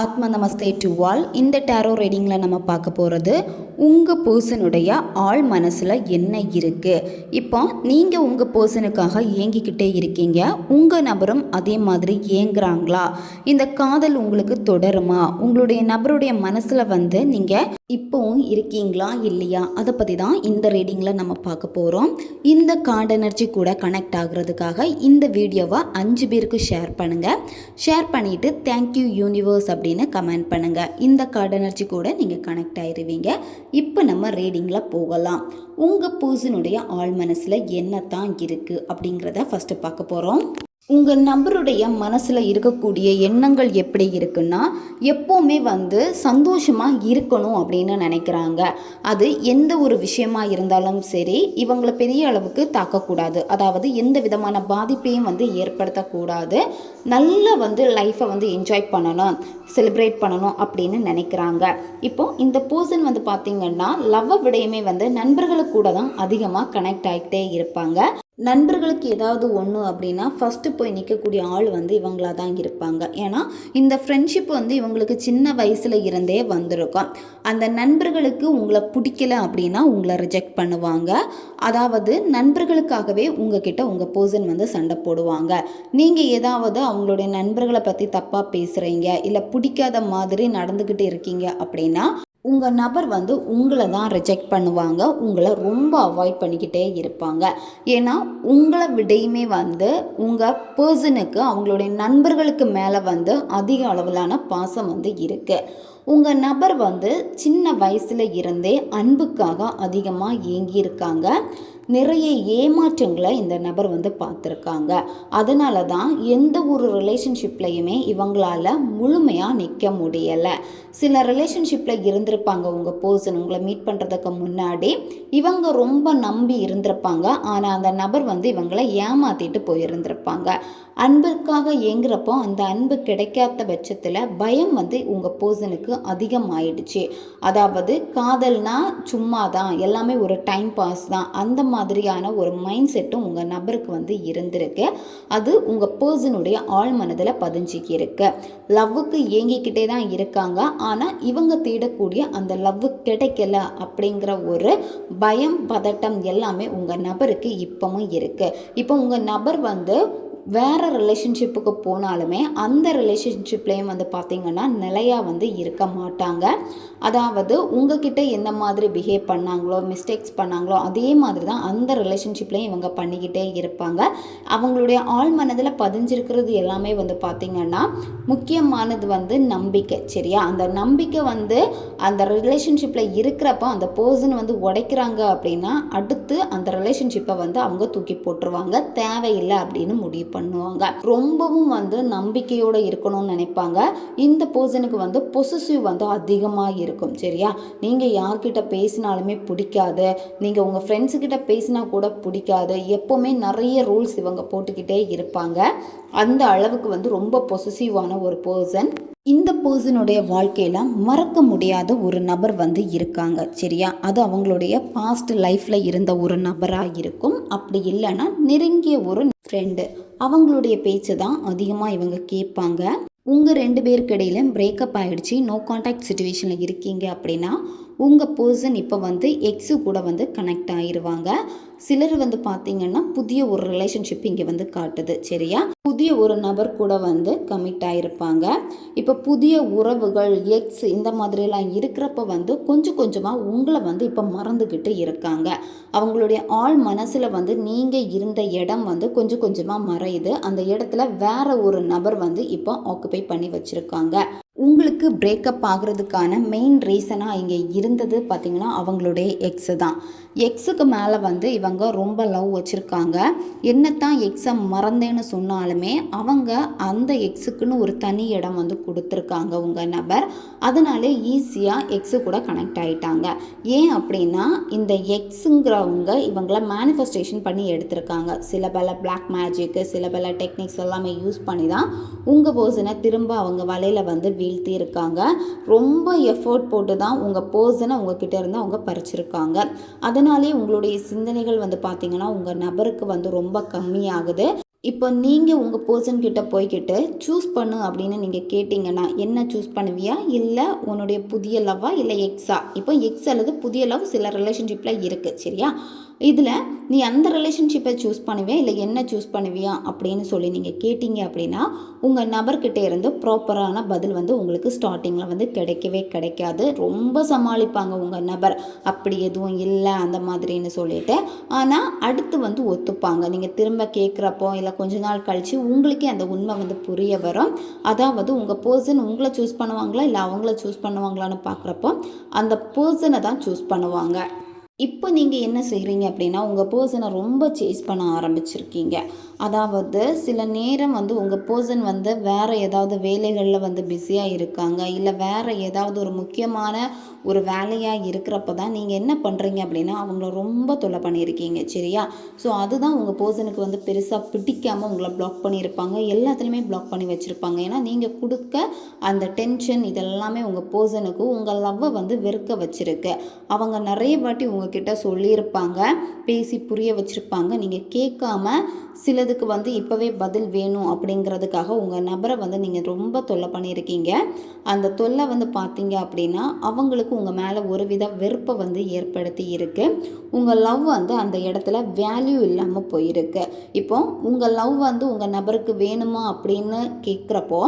ஆத்ம நமஸ்தே to all இந்த டேரோ ரீடிங்கில் நம்ம பார்க்க போகிறது உங்கள் பர்சனுடைய ஆள் மனசில் என்ன இருக்குது இப்போ நீங்கள் உங்கள் பர்சனுக்காக ஏங்கிக்கிட்டே இருக்கீங்க. உங்கள் நபரும் அதே மாதிரி ஏங்குறாங்களா? இந்த காதல் உங்களுக்கு தொடருமா? உங்களுடைய நபருடைய மனசில் வந்து நீங்கள் இப்போவும் இருக்கீங்களா இல்லையா? அதை பற்றி தான் இந்த ரீடிங்கில் நம்ம பார்க்க போகிறோம் இந்த கார்டு எனர்ஜி கூட கனெக்ட் ஆகுறதுக்காக இந்த வீடியோவை அஞ்சு பேருக்கு ஷேர் பண்ணுங்கள் ஷேர் பண்ணிவிட்டு தேங்க்யூ யூனிவர்ஸ் அப்படின்னு கமெண்ட் பண்ணுங்கள் இந்த கார்டு எனர்ஜி கூட நீங்கள் கனெக்ட் ஆயிடுவீங்க இப்போ நம்ம ரீடிங்கில் போகலாம். உங்கள் பர்சனுடைய ஆள் மனசில் என்ன தான் இருக்குது அப்படிங்கிறத ஃபஸ்ட்டு பார்க்க போகிறோம் உங்கள் நபருடைய மனசில் இருக்கக்கூடிய எண்ணங்கள் எப்படி இருக்குன்னா எப்போவுமே வந்து சந்தோஷமாக இருக்கணும் அப்படின்னு நினைக்கிறாங்க. அது எந்த ஒரு விஷயமா இருந்தாலும் சரி இவங்களை பெரிய அளவுக்கு தாக்கக்கூடாது. அதாவது எந்த விதமான பாதிப்பையும் வந்து ஏற்படுத்தக்கூடாது. நல்ல வந்து லைஃப்பை வந்து என்ஜாய் பண்ணணும் செலிப்ரேட் பண்ணணும் அப்படின்னு நினைக்கிறாங்க. இப்போ இந்த பர்சன் வந்து பார்த்திங்கன்னா லவ் விடையுமே வந்து நண்பர்களுக்கு கூட தான் அதிகமாக கனெக்ட் ஆகிட்டே இருப்பாங்க. நண்பர்களுக்கு ஏதாவது ஒன்று அப்படின்னா ஃபஸ்ட்டு போய் நிற்கக்கூடிய ஆள் வந்து இவங்களா தான் இருப்பாங்க. ஏன்னா இந்த ஃப்ரெண்ட்ஷிப் வந்து இவங்களுக்கு சின்ன வயசில் இருந்தே வந்திருக்கும். அந்த நண்பர்களுக்கு உங்களை பிடிக்கல அப்படின்னா உங்களை ரிஜெக்ட் பண்ணுவாங்க. அதாவது நண்பர்களுக்காகவே உங்ககிட்ட உங்கள் பர்சன் வந்து சண்டை போடுவாங்க. நீங்கள் ஏதாவது அவங்களுடைய நண்பர்களை பற்றி தப்பாக பேசுகிறீங்க இல்லை பிடிக்காத மாதிரி நடந்துக்கிட்டு இருக்கீங்க அப்படின்னா உங்கள் நபர் வந்து உங்களை தான் ரிஜெக்ட் பண்ணுவாங்க. உங்களை ரொம்ப அவாய்ட் பண்ணிக்கிட்டே இருப்பாங்க. ஏன்னா உங்களை விடையுமே வந்து உங்கள் பர்சனுக்கு அவங்களுடைய நண்பர்களுக்கு மேலே வந்து அதிக அளவிலான பாசம் வந்து இருக்குது உங்கள் நபர் வந்து சின்ன வயசில் இருந்தே அன்புக்காக அதிகமாக ஏங்கியிருக்காங்க. நிறைய ஏமாற்றங்களை இந்த நபர் வந்து பார்த்துருக்காங்க. அதனால தான் எந்த ஒரு ரிலேஷன்ஷிப்லையுமே இவங்களால் முழுமையாக நிற்க முடியலை. சில ரிலேஷன்ஷிப்பில் இருந்திருப்பாங்க உங்கள் பர்சன் உங்களை மீட் பண்ணுறதுக்கு முன்னாடி. இவங்க ரொம்ப நம்பி இருந்திருப்பாங்க. ஆனால் அந்த நபர் வந்து இவங்களை ஏமாற்றிட்டு போயிருந்திருப்பாங்க. அன்புக்காக ஏங்குறப்போ அந்த அன்பு கிடைக்காத பட்சத்தில் பயம் வந்து உங்கள் பர்சனுக்கு அதிகமாயிடுச்சு. அதாவது காதல்னா சும்மா தான் எல்லாமே ஒரு டைம் பாஸ் தான். அந்த மாதிரியான ஒரு மைண்ட் செட்டும் உங்கள் நபருக்கு வந்து இருந்திருக்கு. அது உங்கள் பர்சனுடைய ஆள் மனதில் பதிஞ்சிக்கி இருக்கு. லவ்வுக்கு ஏங்கிக்கிட்டே தான் இருக்காங்க. ஆனால் இவங்க தேடக்கூடிய அந்த லவ் கிடைக்கல அப்படிங்கிற ஒரு பயம் பதட்டம் எல்லாமே உங்கள் நபருக்கு இப்பவும் இருக்குது இப்போ உங்கள் நபர் வந்து வேறு ரிலேஷன்ஷிப்புக்கு போனாலுமே அந்த ரிலேஷன்ஷிப்லேயும் வந்து பார்த்திங்கன்னா நிலையாக வந்து இருக்க மாட்டாங்க. அதாவது உங்ககிட்ட எந்த மாதிரி பிஹேவ் பண்ணாங்களோ மிஸ்டேக்ஸ் பண்ணாங்களோ அதே மாதிரி தான் அந்த ரிலேஷன்ஷிப்லேயும் இவங்க பண்ணிக்கிட்டே இருப்பாங்க. அவங்களுடைய ஆழ் மனதில் பதிஞ்சிருக்கிறது எல்லாமே வந்து பார்த்திங்கன்னா முக்கியமானது வந்து நம்பிக்கை சரியா? அந்த நம்பிக்கை வந்து அந்த ரிலேஷன்ஷிப்பில் இருக்கிறப்ப அந்த பர்சன் வந்து உடைக்கிறாங்க அப்படின்னா அடுத்து அந்த ரிலேஷன்ஷிப்பை வந்து அவங்க தூக்கி போட்டுருவாங்க. தேவையில்லை அப்படின்னு முடிவு பண்ணுவாங்க. ரொம்பவும் வந்து நம்பிக்கையோடு இருக்கணும்னு நினைப்பாங்க. இந்த பர்சனுக்கு வந்து பொசசிவ் வந்து அதிகமாக இருக்கும். சரியா? நீங்கள் யார்கிட்ட பேசினாலுமே பிடிக்காது. நீங்கள் உங்கள் ஃப்ரெண்ட்ஸுக்கிட்ட பேசினா கூட பிடிக்காது. எப்போவுமே நிறைய ரூல்ஸ் இவங்க போட்டுக்கிட்டே இருப்பாங்க. அந்த அளவுக்கு வந்து ரொம்ப பொசசிவான ஒரு பர்சன் இந்த பர்சனுடைய வாழ்க்கையில் மறக்க முடியாத ஒரு நபர் வந்து இருக்காங்க சரியா? அது அவங்களுடைய பாஸ்ட் லைஃப்பில் இருந்த ஒரு நபராக இருக்கும். அப்படி இல்லைன்னா நெருங்கிய ஒரு ஃப்ரெண்டு அவங்களுடைய பேச்சு தான் அதிகமாக இவங்க கேட்பாங்க. உங்கள் ரெண்டு பேருக்கு இடையில பிரேக்கப் ஆகிடுச்சு நோ கான்டாக்ட் சுச்சுவேஷனில் இருக்கீங்க அப்படின்னா உங்கள் பர்சன் இப்போ வந்து எக்ஸு கூட வந்து கனெக்ட் ஆகிருவாங்க சிலர் வந்து பார்த்தீங்கன்னா புதிய ஒரு ரிலேஷன்ஷிப் இங்கே வந்து காட்டுது சரியா? புதிய ஒரு நபர் கூட வந்து கமிட் ஆகிருப்பாங்க இப்போ புதிய உறவுகள் எக்ஸ் இந்த மாதிரிலாம் இருக்கிறப்ப வந்து கொஞ்சம் கொஞ்சமாக உங்களை வந்து இப்போ மறந்துக்கிட்டு இருக்காங்க. அவங்களுடைய ஆள் மனசில் வந்து நீங்கள் இருந்த இடம் வந்து கொஞ்சம் கொஞ்சமாக மறையுது. அந்த இடத்துல வேற ஒரு நபர் வந்து இப்போ ஆக்குபை பண்ணி வச்சுருக்காங்க. உங்களுக்கு பிரேக்கப் ஆகிறதுக்கான மெயின் ரீசனாக இங்கே இருந்தது பார்த்திங்கன்னா அவங்களுடைய எக்ஸு தான். எக்ஸுக்கு மேலே வந்து இவங்க ரொம்ப லவ் வச்சுருக்காங்க. என்னத்தான் எக்ஸை மறந்தேன்னு சொன்னாலுமே அவங்க அந்த எக்ஸுக்குன்னு ஒரு தனி இடம் வந்து கொடுத்துருக்காங்க உங்கள் நபர். அதனாலே ஈஸியாக எக்ஸு கூட கனெக்ட் ஆகிட்டாங்க ஏன் அப்படின்னா இந்த எக்ஸுங்கிறவங்க இவங்கள மேனிஃபெஸ்டேஷன் பண்ணி எடுத்திருக்காங்க. சில பல பிளாக் மேஜிக்கு சில பல டெக்னிக்ஸ் எல்லாமே யூஸ் பண்ணி தான் உங்கள் பர்சனை திரும்ப அவங்க வலையில் வந்து வீழ்த்தியிருக்காங்க ரொம்ப எஃபோர்ட் போட்டு தான் உங்கள் பர்சனை உங்ககிட்ட இருந்து அவங்க பறிச்சிருக்காங்க. அதனாலே உங்களுடைய சிந்தனைகள் வந்து பார்த்திங்கன்னா உங்கள் நபருக்கு வந்து ரொம்ப கம்மியாகுது. இப்போ நீங்கள் உங்கள் பர்சன் கிட்ட போய்கிட்டு சூஸ் பண்ணு அப்படின்னு நீங்கள் கேட்டிங்கன்னா என்ன சூஸ் பண்ணுவியா? இல்லை உன்னுடைய புதிய லவ்வா இல்லை எக்ஸா இப்போ எக்ஸ் அல்லது புதிய லவ் சில ரிலேஷன்ஷிப்பில் இருக்குது சரியா? இதில் நீ அந்த ரிலேஷன்ஷிப்பை சூஸ் பண்ணுவியா? இல்லை என்ன சூஸ் பண்ணுவியா? அப்படின்னு சொல்லி நீங்கள் கேட்டிங்க அப்படின்னா உங்கள் நபர்கிட்ட இருந்து ப்ராப்பரான பதில் வந்து உங்களுக்கு ஸ்டார்டிங்கில் வந்து கிடைக்கவே கிடைக்காது. ரொம்ப சமாளிப்பாங்க உங்கள் நபர். அப்படி எதுவும் இல்லை அந்த மாதிரின்னு சொல்லிட்டு. ஆனால் அடுத்து வந்து ஒத்துப்பாங்க. நீங்கள் திரும்ப கேட்குறப்போ இல்லை கொஞ்ச நாள் கழித்து உங்களுக்கே அந்த உண்மை வந்து புரிய வரும். அதாவது உங்கள் பர்சன் உங்களை சூஸ் பண்ணுவாங்களா? இல்லை அவங்கள சூஸ் பண்ணுவாங்களான்னு பார்க்குறப்போ அந்த பர்சனை தான் சூஸ் பண்ணுவாங்க. இப்போ நீங்கள் என்ன செய்கிறீங்க அப்படின்னா உங்கள் பர்சனை ரொம்ப சேஸ் பண்ண ஆரம்பிச்சிருக்கீங்க. அதாவது சில நேரம் வந்து உங்கள் பர்சன் வந்து வேறு ஏதாவது வேலைகளில் வந்து பிஸியாக இருக்காங்க. இல்லை வேறு ஏதாவது ஒரு முக்கியமான ஒரு வேலையாக இருக்கிறப்ப தான் நீங்கள் என்ன பண்ணுறீங்க அப்படின்னா அவங்கள ரொம்ப தொல்லை பண்ணியிருக்கீங்க சரியா? ஸோ அதுதான் உங்கள் பர்சனுக்கு வந்து பெருசாக பிடிக்காமல் உங்களை பிளாக் பண்ணியிருப்பாங்க. எல்லாத்துலேயுமே பிளாக் பண்ணி வச்சுருப்பாங்க. ஏன்னா நீங்கள் கொடுக்க அந்த டென்ஷன் இதெல்லாமே உங்கள் பர்சனுக்கு உங்கள் லவ்வை வந்து வெறுக்க வச்சுருக்கு. அவங்க நிறைய வாட்டி உங்ககிட்ட சொல்லியிருப்பாங்க பேசி புரிய வச்சுருப்பாங்க. நீங்கள் கேட்காம சில கேட்டதுக்கு வந்து இப்போவே பதில் வேணும் அப்படிங்கிறதுக்காக உங்கள் நபரை வந்து நீங்கள் ரொம்ப தொல்லை பண்ணியிருக்கீங்க. அந்த தொல்லை வந்து பார்த்தீங்க அப்படின்னா அவங்களுக்கு உங்கள் மேலே ஒரு வித வெறுப்பை வந்து ஏற்படுத்தி இருக்கு. உங்கள் லவ் வந்து அந்த இடத்துல வேல்யூ இல்லாமல் போயிருக்கு. இப்போ உங்கள் லவ் வந்து உங்கள் நபருக்கு வேணுமா அப்படின்னு கேட்குறப்போ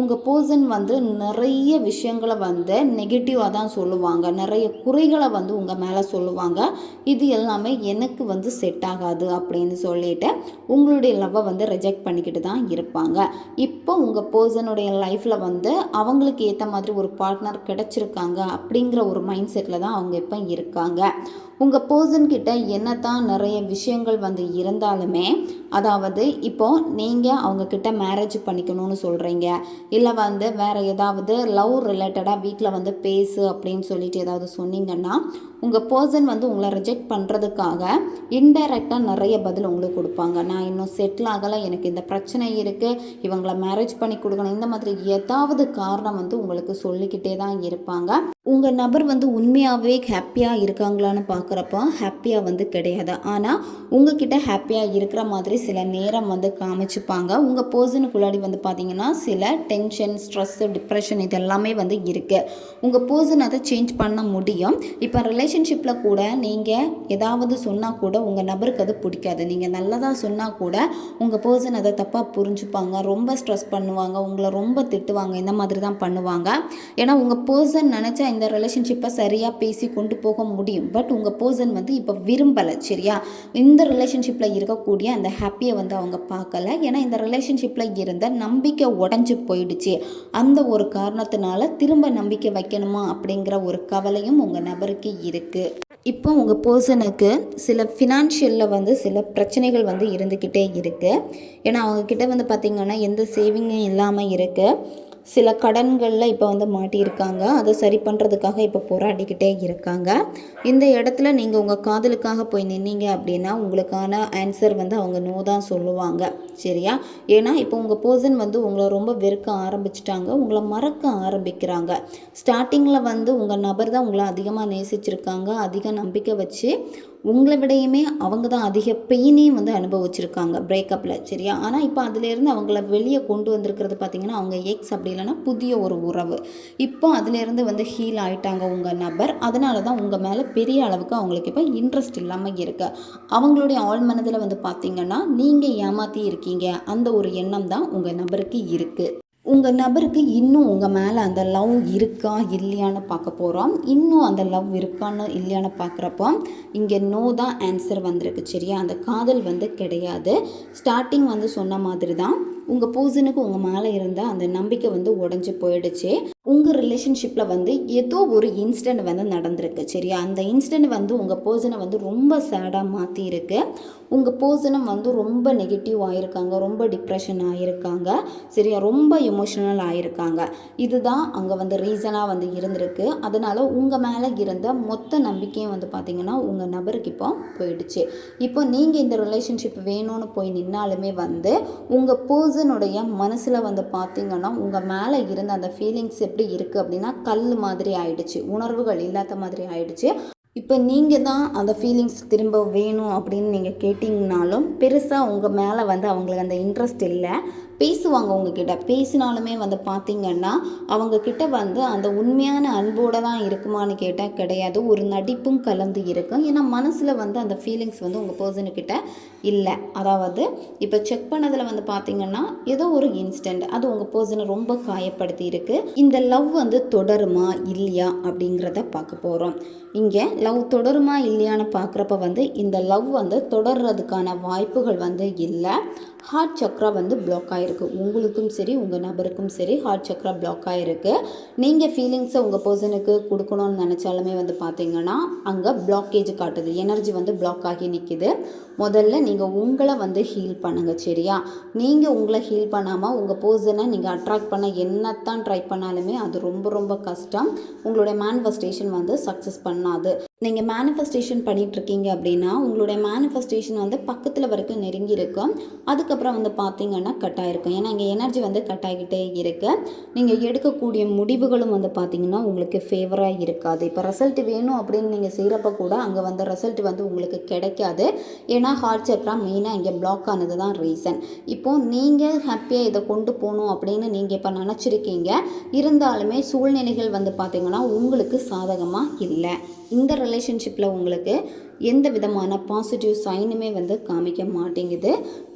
உங்கள் பர்சன் வந்து நிறைய விஷயங்களை வந்து நெகட்டிவாக தான் சொல்லுவாங்க. நிறைய குறைகளை வந்து உங்கள் மேலே சொல்லுவாங்க. இது எல்லாமே எனக்கு வந்து செட் ஆகாது அப்படின்னு சொல்லிட்டு உங்களுடைய லவ்வை வந்து ரிஜெக்ட் பண்ணிக்கிட்டு தான் இருப்பாங்க. இப்போ உங்கள் பர்சனுடைய லைஃப்பில் வந்து அவங்களுக்கு ஏற்ற மாதிரி ஒரு பார்ட்னர் கிடச்சிருக்காங்க அப்படிங்கிற ஒரு மைண்ட் செட்டில் தான் அவங்க இப்போ இருக்காங்க. உங்கள் பர்சன்கிட்ட என்ன தான் நிறைய விஷயங்கள் வந்து இருந்தாலுமே அதாவது இப்போது நீங்கள் அவங்கக்கிட்ட மேரேஜ் பண்ணிக்கணும்னு சொல்கிறீங்க இல்லை வந்து வேறு ஏதாவது லவ் ரிலேட்டடாக வீட்டில் வந்து பேசு அப்படின்னு சொல்லிட்டு ஏதாவது சொன்னீங்கன்னா உங்கள் பர்சன் வந்து உங்களை ரிஜெக்ட் பண்ணுறதுக்காக இன்டைரக்டாக நிறைய பதில் உங்களுக்கு கொடுப்பாங்க. நான் இன்னும் செட்டில் ஆகலை எனக்கு இந்த பிரச்சனை இருக்குது இவங்களை மேரேஜ் பண்ணி கொடுக்கணும் இந்த மாதிரி ஏதாவது காரணம் வந்து உங்களுக்கு சொல்லிக்கிட்டே தான் இருப்பாங்க. உங்கள் நபர் வந்து உண்மையாகவே ஹாப்பியாக இருக்காங்களான்னு பார்க்குறப்போ ஹாப்பியாக வந்து கிடையாது. ஆனால் உங்ககிட்ட ஹாப்பியாக இருக்கிற மாதிரி சில நேரம் வந்து காமிச்சுப்பாங்க. உங்கள் பர்சனுக்குள்ளாடி வந்து பார்த்தீங்கன்னா சில டென்ஷன் ஸ்ட்ரெஸ்ஸு டிப்ரெஷன் இதெல்லாமே வந்து இருக்குது உங்கள் பர்சன் அதை சேஞ்ச் பண்ண முடியும். இப்போ ரிலேஷன்ஷிப்பில் கூட நீங்கள் ஏதாவது சொன்னால் கூட உங்கள் நபருக்கு அது பிடிக்காது. நீங்கள் நல்லதாக சொன்னால் கூட உங்கள் பர்சன் அதை தப்பாக புரிஞ்சுப்பாங்க. ரொம்ப ஸ்ட்ரெஸ் பண்ணுவாங்க. உங்களை ரொம்ப திட்டுவாங்க. இந்த மாதிரி தான் பண்ணுவாங்க. ஏன்னா உங்கள் பர்சன் நினச்சா இந்த ரிலேஷன்ஷிப்பை சரியாக பேசி கொண்டு போக முடியும். பட் உங்கள் பர்சன் வந்து இப்போ விரும்பலை சரியா? இந்த ரிலேஷன்ஷிப்பில் இருக்கக்கூடிய அந்த ஹாப்பியை வந்து அவங்க பார்க்கல. ஏன்னா இந்த ரிலேஷன்ஷிப்பில் இருந்த நம்பிக்கை உடஞ்சி போயிடுச்சு. அந்த ஒரு காரணத்தினால திரும்ப நம்பிக்கை வைக்கணுமா அப்படிங்கிற ஒரு கவலையும் உங்கள் நபருக்கு இருக்குது இப்போ உங்கள் பர்சனுக்கு சில ஃபினான்ஷியலில் வந்து சில பிரச்சனைகள் வந்து இருந்துக்கிட்டே இருக்குது ஏன்னா அவங்கக்கிட்ட வந்து பார்த்திங்கன்னா எந்த சேவிங்கும் இல்லாமல் இருக்குது சில கடன்களில் இப்போ வந்து மாட்டியிருக்காங்க. அதை சரி பண்ணுறதுக்காக இப்போ போராடிக்கிட்டே இருக்காங்க. இந்த இடத்துல நீங்கள் உங்கள் காதலுக்காக போய் நின்னீங்க அப்படின்னா உங்களுக்கான ஆன்சர் வந்து அவங்க நோ தான் சொல்லுவாங்க. சரியா? ஏன்னா இப்போ உங்கள் பர்சன் வந்து உங்களை ரொம்ப வெறுக்க ஆரம்பிச்சிட்டாங்க. உங்களை மறக்க ஆரம்பிக்கிறாங்க. ஸ்டார்டிங்கில் வந்து உங்கள் நபர் தான் உங்களை அதிகமாக நேசிச்சிருக்காங்க. அதிக நம்பிக்கை வச்சு உங்களை விடையுமே அவங்க தான் அதிக பெயினையும் வந்து அனுபவிச்சிருக்காங்க பிரேக்கப்பில் சரியா? ஆனால் இப்போ அதுலேருந்து அவங்கள வெளியே கொண்டு வந்திருக்கிறது பார்த்திங்கன்னா அவங்க எக்ஸ் அப்படி இல்லைன்னா புதிய ஒரு உறவு. இப்போ அதுலேருந்து வந்து ஹீல் ஆயிட்டாங்க உங்கள் நபர். அதனால தான் உங்கள் மேலே பெரிய அளவுக்கு அவங்களுக்கு இப்போ இன்ட்ரெஸ்ட் இல்லாமல் இருக்கு. அவங்களுடைய ஆள் மனதில் வந்து பார்த்திங்கன்னா நீங்கள் ஏமாற்றி இருக்கீங்க. அந்த ஒரு எண்ணம் தான் உங்கள் நபருக்கு இருக்குது உங்கள் நபருக்கு இன்னும் உங்கள் மேலே அந்த லவ் இருக்கா இல்லையான்னு பார்க்க போகிறோம் இன்னும் அந்த லவ் இருக்கான்னு இல்லையான்னு பார்க்குறப்போ இங்கே நோ தான் ஆன்சர் வந்திருக்கு சரியா? அந்த காதல் வந்து கிடையாது. ஸ்டார்டிங் வந்து சொன்ன மாதிரி தான் உங்கள் பர்சனுக்கு உங்கள் மேலே இருந்த அந்த நம்பிக்கை வந்து உடஞ்சி போயிடுச்சு. உங்கள் ரிலேஷன்ஷிப்பில் வந்து ஏதோ ஒரு இன்சிடெண்ட் வந்து நடந்திருக்கு சரியா? அந்த இன்சிடெண்ட் வந்து உங்கள் பர்சனை வந்து ரொம்ப சேடாக மாற்றிருக்கு உங்கள் பர்சனும் வந்து ரொம்ப நெகட்டிவ் ஆகிருக்காங்க ரொம்ப டிப்ரெஷன் ஆகிருக்காங்க சரியா? ரொம்ப எமோஷனல் ஆகிருக்காங்க இதுதான் அங்கே வந்து ரீசனாக வந்து இருந்திருக்கு. அதனால் உங்கள் மேலே இருந்த மொத்த நம்பிக்கையும் வந்து பார்த்திங்கன்னா உங்கள் நபருக்கு இப்போ போயிடுச்சு. இப்போ நீங்கள் இந்த ரிலேஷன்ஷிப் வேணும்னு போய் நின்னாலுமே வந்து உங்கள் பர்சனுடைய மனசில் வந்து பார்த்திங்கன்னா உங்கள் மேலே இருந்த அந்த ஃபீலிங்ஸ் எப்படி இருக்குது அப்படின்னா கல் மாதிரி ஆயிடுச்சு உணர்வுகள் இல்லாத மாதிரி ஆயிடுச்சு. இப்போ நீங்கள் தான் அந்த ஃபீலிங்ஸ் திரும்ப வேணும் அப்படின்னு நீங்கள் கேட்டிங்கனாலும் பெருசாக உங்கள் மேலே வந்து அவங்களுக்கு அந்த இன்ட்ரெஸ்ட் இல்லை. பேசுவாங்க உங்ககிட்ட. பேசினாலுமே வந்து பார்த்திங்கன்னா அவங்கக்கிட்ட வந்து அந்த உண்மையான அன்போடு தான் இருக்குமான்னு கேட்டால் கிடையாது. ஒரு நடிப்பும் கலந்து இருக்கும். ஏன்னா மனசில் வந்து அந்த ஃபீலிங்ஸ் வந்து உங்கள் பர்சனுக்கிட்ட இல்லை. அதாவது இப்போ செக் பண்ணதில் வந்து பார்த்திங்கன்னா ஏதோ ஒரு இன்ஸ்டன்ட் அது உங்கள் பர்சனை ரொம்ப காயப்படுத்தி இருக்குது இந்த லவ் வந்து தொடருமா? இல்லையா? அப்படிங்கிறத பார்க்க போகிறோம் இங்கே லவ் தொடருமா இல்லையான்னு பார்க்குறப்ப வந்து இந்த லவ் வந்து தொடர்றதுக்கான வாய்ப்புகள் வந்து இல்லை. ஹார்ட் சக்ரா வந்து பிளாக் ஆகிருக்கு உங்களுக்கும் சரி உங்கள் நபருக்கும் சரி ஹார்ட் சக்ரா பிளாக் ஆகிருக்கு நீங்கள் ஃபீலிங்ஸை உங்கள் பர்சனுக்கு கொடுக்கணும்னு நினச்சாலுமே வந்து பார்த்தீங்கன்னா அங்கே பிளாக்கேஜ் காட்டுது. எனர்ஜி வந்து பிளாக் ஆகி நிற்கிது முதல்ல நீங்கள் உங்களை வந்து ஹீல் பண்ணுங்கள் சரியா? நீங்கள் உங்களை ஹீல் பண்ணாமல் உங்கள் பர்சனை நீங்கள் அட்ராக்ட் பண்ண என்னத்தான் ட்ரை பண்ணாலுமே அது ரொம்ப ரொம்ப கஷ்டம். உங்களுடைய மேனிஃபெஸ்டேஷன் வந்து சக்ஸஸ் பண்ண അത് நீங்கள் மேனிஃபெஸ்டேஷன் பண்ணிகிட்ருக்கீங்க அப்படின்னா உங்களுடைய மேனிஃபெஸ்டேஷன் வந்து பக்கத்தில் வரைக்கும் நெருங்கி இருக்கும் அதுக்கப்புறம் வந்து பார்த்தீங்கன்னா கட் ஆகிருக்கும் ஏன்னா இங்கே எனர்ஜி வந்து கட் ஆகிக்கிட்டே நீங்கள் எடுக்கக்கூடிய முடிவுகளும் வந்து பார்த்தீங்கன்னா உங்களுக்கு ஃபேவராக இருக்காது. இப்போ ரிசல்ட் வேணும் அப்படின்னு நீங்கள் செய்கிறப்ப கூட அங்கே வந்து ரிசல்ட் வந்து உங்களுக்கு கிடைக்காது. ஏன்னா ஹார்ட் சக்ரா மெயினாக இங்கே பிளாக் ஆனது தான் ரீசன் இப்போது நீங்கள் ஹாப்பியாக இதை கொண்டு போகணும் அப்படின்னு நீங்கள் இப்போ நினச்சிருக்கீங்க. இருந்தாலுமே சூழ்நிலைகள் வந்து பார்த்தீங்கன்னா உங்களுக்கு சாதகமாக இல்லை. இந்த ரிலேஷன்ஷிப்பில் உங்களுக்கு எந்த விதமான பாசிட்டிவ் சைனுமே வந்து காமிக்க மாட்டேங்குது.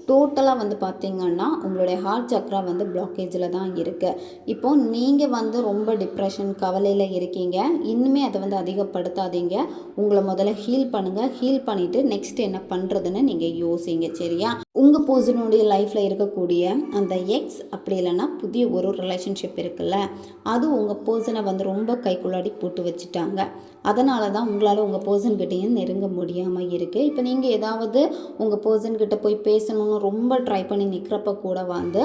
டோட்டலாக வந்து பார்த்தீங்கன்னா உங்களுடைய ஹார்ட் சக்ரா வந்து பிளாக்கேஜில் தான் இருக்குது இப்போ நீங்கள் வந்து ரொம்ப டிப்ரெஷன் கவலையில் இருக்கீங்க. இன்னுமே அதை வந்து அதிகப்படுத்தாதீங்க. உங்களை முதல்ல ஹீல் பண்ணுங்கள் ஹீல் பண்ணிவிட்டு நெக்ஸ்ட் என்ன பண்ணுறதுன்னு நீங்கள் யோசிங்க சரியா? உங்கள் பர்சனுடைய லைஃப்பில் இருக்கக்கூடிய அந்த எக்ஸ் அப்படி இல்லைன்னா புதிய ஒரு ரிலேஷன்ஷிப் இருக்குல்ல அது உங்கள் பர்சனை வந்து ரொம்ப கைக்குள்ளாடி போட்டு வச்சுட்டாங்க. அதனால தான் உங்களால் உங்கள் பர்சன்கிட்டையும் நெருங்க முடியாமல் இருக்குது இப்போ நீங்கள் ஏதாவது உங்கள் பர்சன்கிட்ட போய் பேசணும்னு ரொம்ப ட்ரை பண்ணி நிற்கிறப்ப கூட வந்து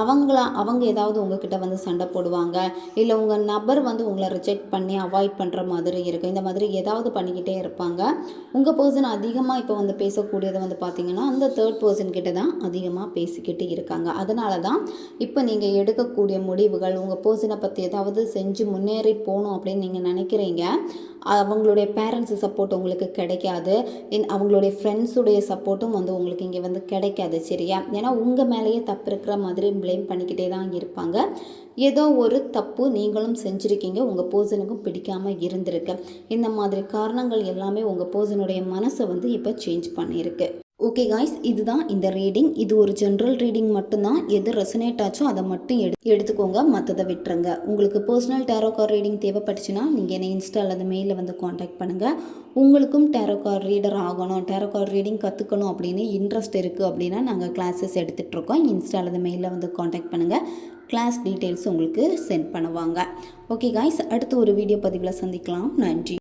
அவங்கள அவங்க ஏதாவது உங்ககிட்ட வந்து சண்டை போடுவாங்க. இல்லை உங்கள் நபர் வந்து உங்களை ரிஜெக்ட் பண்ணி அவாய்ட் பண்ணுற மாதிரி இருக்கும் இந்த மாதிரி ஏதாவது பண்ணிக்கிட்டே இருப்பாங்க. உங்கள் பர்சன் அதிகமாக இப்போ வந்து பேசக்கூடியது வந்து பார்த்தீங்கன்னா அந்த தேர்ட் பர்சன் கிட்ட தான் அதிகமாக பேசிக்கிட்டு இருக்காங்க. அதனால தான் இப்போ நீங்கள் எடுக்கக்கூடிய முடிவுகள் உங்கள் பர்சனை பற்றி ஏதாவது செஞ்சு முன்னேறி போகணும் அப்படின்னு நீங்கள் நினைக்கிறீங்க. அவங்களுடைய பேரண்ட்ஸ் சப்போர்ட் உங்களுக்கு கிடைக்காது. இன் அவங்களுடைய ஃப்ரெண்ட்ஸுடைய சப்போர்ட்டும் வந்து உங்களுக்கு இங்கே வந்து கிடைக்காது சரியா? ஏன்னா உங்கள் மேலேயே தப்பு இருக்கிற மாதிரி ப்ளேம் பண்ணிக்கிட்டே தான் இருப்பாங்க. ஏதோ ஒரு தப்பு நீங்களும் செஞ்சுருக்கீங்க உங்கள் போர்சனுக்கும் பிடிக்காமல் இருந்திருக்கு. இந்த மாதிரி காரணங்கள் எல்லாமே உங்கள் போர்சனுடைய மனசை வந்து இப்போ சேஞ்ச் பண்ணியிருக்கு. ஓகே காய்ஸ் இதுதான் இந்த ரீடிங் இது ஒரு ஜென்ரல் ரீடிங் மட்டும்தான். எது ரெசனேட் ஆச்சோ அதை மட்டும் எடு எடுத்துக்கோங்க மற்றதை விட்டுருங்க. உங்களுக்கு பர்சனல் டேரோ கார் ரீடிங் தேவைப்பட்டுச்சுன்னா நீங்கள் என்னை இன்ஸ்டா அல்லது மெயிலில் வந்து காண்டாக்ட் பண்ணுங்கள் உங்களுக்கும் டேரோ கார் ரீடர் ஆகணும். டேரோ கார் ரீடிங் கற்றுக்கணும் அப்படின்னு இன்ட்ரெஸ்ட் இருக்குது அப்படின்னா நாங்கள் கிளாஸஸ் எடுத்துகிட்ருக்கோம் இன்ஸ்டா அல்லது மெயிலில் வந்து காண்டாக்ட் பண்ணுங்கள் கிளாஸ் டீட்டெயில்ஸ் உங்களுக்கு சென்ட் பண்ணுவாங்க. ஓகே காய்ஸ் அடுத்து ஒரு வீடியோ பதிவில் சந்திக்கலாம். நன்றி.